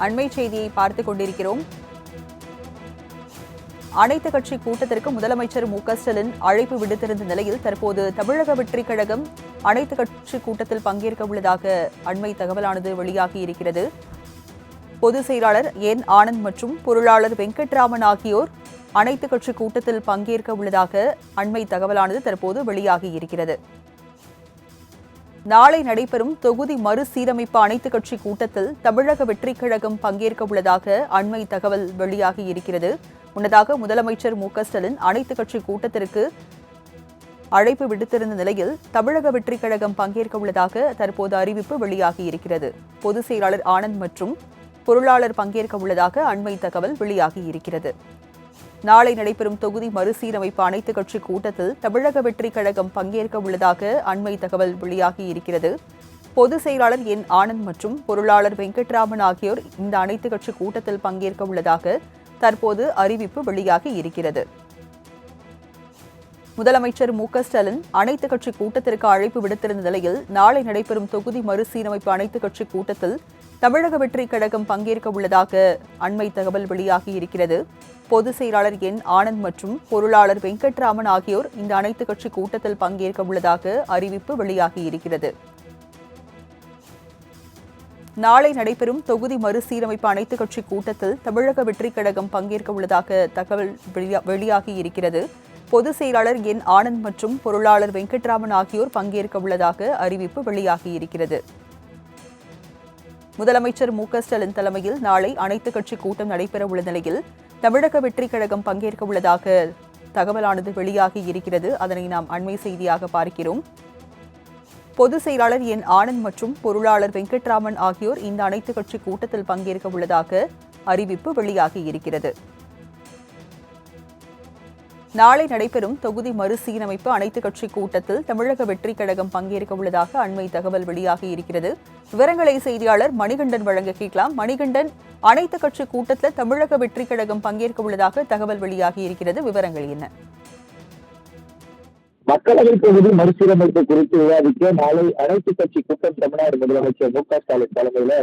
அண்மை செய்தியை பார்த்துக் கொண்டிருக்கிறோம். அனைத்து கட்சி கூட்டத்திற்கு முதலமைச்சர் மு க ஸ்டாலின் அழைப்பு விடுத்திருந்த நிலையில் தற்போது தமிழக வெற்றிக் கழகம் அனைத்து கட்சி கூட்டத்தில் பங்கேற்க உள்ளதாக அண்மை தகவலானது வெளியாகி இருக்கிறது. பொதுச் செயலாளர் என். ஆனந்த் மற்றும் பொருளாளர் வெங்கட்ராமன் ஆகியோர் அனைத்து கட்சி கூட்டத்தில் பங்கேற்க உள்ளதாக அண்மை தகவலானது தற்போது வெளியாகி இருக்கிறது. நாளை நடைபெறும் தொகுதி மறுசீரமைப்பு அனைத்து கட்சி கூட்டத்தில் தமிழக வெற்றிக் கழகம் பங்கேற்க உள்ளதாக அண்மை தகவல் வெளியாகி இருக்கிறது. முன்னதாக முதலமைச்சர் மு. க. ஸ்டாலின் அனைத்து கட்சி கூட்டத்திற்கு அழைப்பு விடுத்திருந்த நிலையில் தமிழக வெற்றிக் கழகம் பங்கேற்க உள்ளதாக தற்போது அறிவிப்பு வெளியாகி இருக்கிறது. பொதுச் செயலாளர் ஆனந்த் மற்றும் பொருளாளர் பங்கேற்க உள்ளதாக அண்மை தகவல் வெளியாகி இருக்கிறது. நாளை நடைபெறும் தொகுதி மறுசீரமைப்பு அனைத்து கட்சி கூட்டத்தில் தமிழக வெற்றிக் கழகம் பங்கேற்க உள்ளதாக அண்மை தகவல் வெளியாகி இருக்கிறது. பொதுச் செயலாளர் என் ஆனந்த் மற்றும் பொருளாளர் வெங்கட்ராமன் ஆகியோர் இந்த அனைத்து கட்சி கூட்டத்தில் பங்கேற்க உள்ளதாக தற்போது அறிவிப்பு வெளியாகி இருக்கிறது. முதலமைச்சர் மு க ஸ்டாலின் அனைத்து கட்சி கூட்டத்திற்கு அழைப்பு விடுத்திருந்த நிலையில் நாளை நடைபெறும் தொகுதி மறுசீரமைப்பு அனைத்து கட்சி கூட்டத்தில் தமிழக வெற்றிக் கழகம் பங்கேற்க உள்ளதாக அண்மை தகவல் வெளியாகி இருக்கிறது. பொதுச் செயலாளர் என் ஆனந்த் மற்றும் பொருளாளர் வெங்கட்ராமன் ஆகியோர் இந்த அனைத்து கட்சி கூட்டத்தில் பங்கேற்க உள்ளதாக அறிவிப்பு வெளியாகி இருக்கிறது. நாளை நடைபெறும் தொகுதி மறுசீரமைப்பு அனைத்துக் கட்சி கூட்டத்தில் தமிழக வெற்றிக் கழகம் பங்கேற்க உள்ளதாக தகவல் வெளியா- வெளியாகி இருக்கிறது. பொதுச் செயலாளர் என் ஆனந்த் மற்றும் பொருளாளர் வெங்கட்ராமன் ஆகியோர் பங்கேற்க உள்ளதாக அறிவிப்பு வெளியாகியிருக்கிறது முதலமைச்சர் மு க ஸ்டாலின் தலைமையில் நாளை அனைத்து கட்சி கூட்டம் நடைபெற உள்ள நிலையில் தமிழக வெற்றிக் கழகம் பங்கேற்க உள்ளதாக தகவலானது வெளியாகி இருக்கிறது. அதனை நாம் அண்மை செய்தியாக பார்க்கிறோம். பொதுச் செயலாளர் என் ஆனந்த் மற்றும் பொருளாளர் வெங்கட்ராமன் ஆகியோர் இந்த அனைத்து கட்சி கூட்டத்தில் பங்கேற்க உள்ளதாக அறிவிப்பு வெளியாகி இருக்கிறது. நாளை நடைபெறும் தொகுதி மறுசீரமைப்பு அனைத்து கட்சி கூட்டத்தில் தமிழக வெற்றிக் கழகம் பங்கேற்க உள்ளதாக அண்மை தகவல் வெளியாகி இருக்கிறது. விவரங்களை செய்தியாளர் மணிகண்டன் வழங்க கேட்கலாம். மணிகண்டன் அனைத்து கட்சி கூட்டத்தில் தமிழக வெற்றி கழகம் பங்கேற்க உள்ளதாக தகவல் வெளியாகி இருக்கிறது. விவரங்கள் என்ன? மக்களவை தொகுதி மறுசீரமைப்பு குறித்து விவாதிக்க நாளை அனைத்து கட்சி கூட்டம் தமிழ்நாடு முதலமைச்சர் மு க ஸ்டாலின் தலைமையில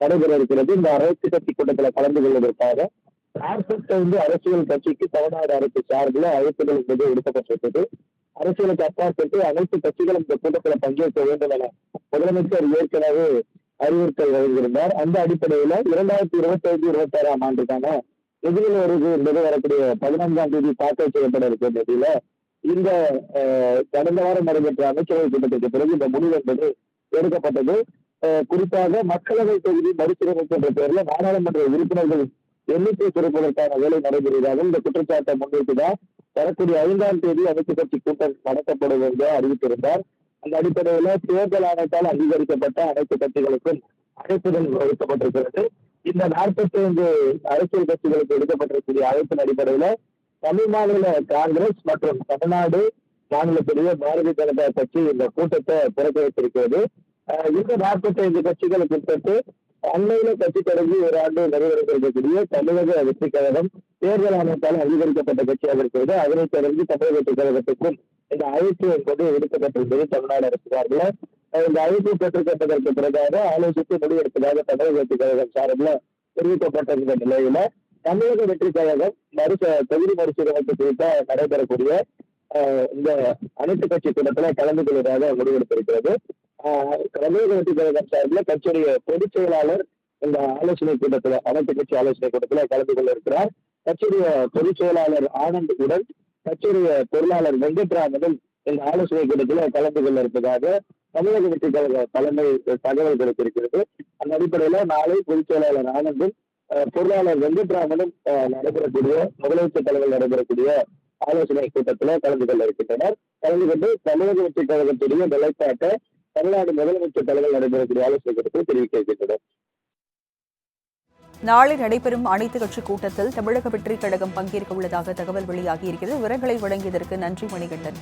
நடைபெற இருக்கிறது. இந்த அனைத்து கட்சி கூட்டத்தில் கலந்து கொள்வதற்காக நாற்பத்தைந்து அரசியல் கட்சிக்கு தமிழ்நாடு அரசு சார்பில் அழைப்புகள் என்பது விடுக்கப்பட்டிருக்கிறது அரசியலுக்கு அப்பாற்பட்டு அனைத்து கட்சிகளும் இந்த கூட்டத்தில் பங்கேற்க வேண்டும் என முதலமைச்சர் ஏற்கனவே அறிவுறுத்தல் வழங்கியிருந்தார். அந்த அடிப்படையில இரண்டாயிரத்தி இருபத்தி ஐந்து இருபத்தி ஆறாம் ஆண்டுக்கான நிதிநிலை வருது என்பது வரக்கூடிய பதினைந்தாம் தேதி தாக்கல் செய்யப்பட இருக்கிற நிலையில இந்த கடந்த வாரம் நடைபெற்ற அமைச்சரவை கூட்டத்திற்கு பிறகு இந்த முடிவு என்பது எடுக்கப்பட்டது. குறிப்பாக மக்களவை தொகுதி மறுசீரமைப்பு என்ற பெயரில் நாடாளுமன்ற உறுப்பினர்கள் எண்ணிக்கை குறைப்பதற்கான வேலை நடைபெறுவதாக இந்த குற்றச்சாட்டை முன்வைத்துதான் வரக்கூடிய ஐந்தாம் தேதி அனைத்து கட்சி கூட்டம் நடத்தப்படும் என்று அறிவித்திருந்தார். அந்த அடிப்படையில தேர்தல் ஆணையத்தால் அங்கீகரிக்கப்பட்ட அனைத்து கட்சிகளுக்கும் அழைப்புதல் வகுக்கப்பட்டிருக்கிறது இந்த நாற்பத்தி ஐந்து அரசியல் கட்சிகளுக்கு எடுக்கப்பட்டிருக்கிற அழைப்பின் அடிப்படையில தமிழ் மாநில காங்கிரஸ் மற்றும் தமிழ்நாடு மாநிலத்துடைய பாரதிய ஜனதா கட்சி இந்த கூட்டத்தை புறக்கணித்திருக்கிறது வைத்திருக்கிறது. இந்த நாற்பத்தி ஐந்து கட்சிகளுக்கு உட்பட்டு அண்மையில கட்சி தொடங்கி ஒரு ஆண்டு நிறைவேறியிருக்கக்கூடிய தமிழக வெற்றி கழகம் தேர்தல் ஆணையத்தால் அங்கீகரிக்கப்பட்ட கட்சியாக இருக்கிறது. அதனை தொடர்ந்து தமிழக வெற்றி கழகத்துக்கும் இந்த அழைப்பு என்பது எடுக்கப்பட்டிருந்தது தமிழ்நாடு அரசு சார்பில். இந்த அழைப்பு பெற்றுக்கப்பட்டதற்கு பிறகாக ஆலோசித்து முடிவெடுப்பதாக தமிழக வெற்றி கழகம் சார்பில் தெரிவிக்கப்பட்டிருந்த நிலையில தமிழக வெற்றி கழகம் மறு தொகுதி மறுசீரமைப்பு குறித்த நடைபெறக்கூடிய இந்த அனைத்து கட்சி கூட்டத்தில் கலந்து கொள்வதாக முடிவெடுத்திருக்கிறது. ஆஹ், கழகம் சார்பில் கட்சியுடைய பொதுச் செயலாளர் இந்த ஆலோசனை கூட்டத்தில் அனைத்து கட்சி ஆலோசனை கூட்டத்தில் கலந்து கொள்ள இருக்கிறார். கட்சியுடைய பொதுச் செயலாளர் ஆனந்த் உடன் கட்சியுடைய பொருளாளர் வெங்கட்ராமனும் இந்த ஆலோசனை கூட்டத்தில் கலந்து கொள்ள இருப்பதாக தமிழக வெற்றி கழக தலைமை தகவல் கிடைத்திருக்கிறது அந்த அடிப்படையில நாளை பொதுச் செயலாளர் ஆனந்தும் பொருளாளர் வெங்கட்ராமனும் நடைபெறக்கூடிய முதலமைச்சர் தலைவர் நடைபெறக்கூடிய ஆலோசனை கூட்டத்தில் கலந்து கொள்ள இருக்கின்றனர். கலந்து கொண்டு தமிழக வெற்றி கழகத்துடைய நிலைப்பாட்டை தமிழ்நாடு முதலமைச்சர் தலைவர் நடைபெறக்கூடிய ஆலோசனை கூட்டத்தில் தெரிவிக்க இருக்கின்றனர் நாளை நடைபெறும் அனைத்து கட்சி கூட்டத்தில் தமிழக வெற்றிக் கழகம் பங்கேற்க உள்ளதாக தகவல் வெளியாகி இருக்கிறது. விவரங்களை வழங்கியதற்கு நன்றி மணிகண்டன்.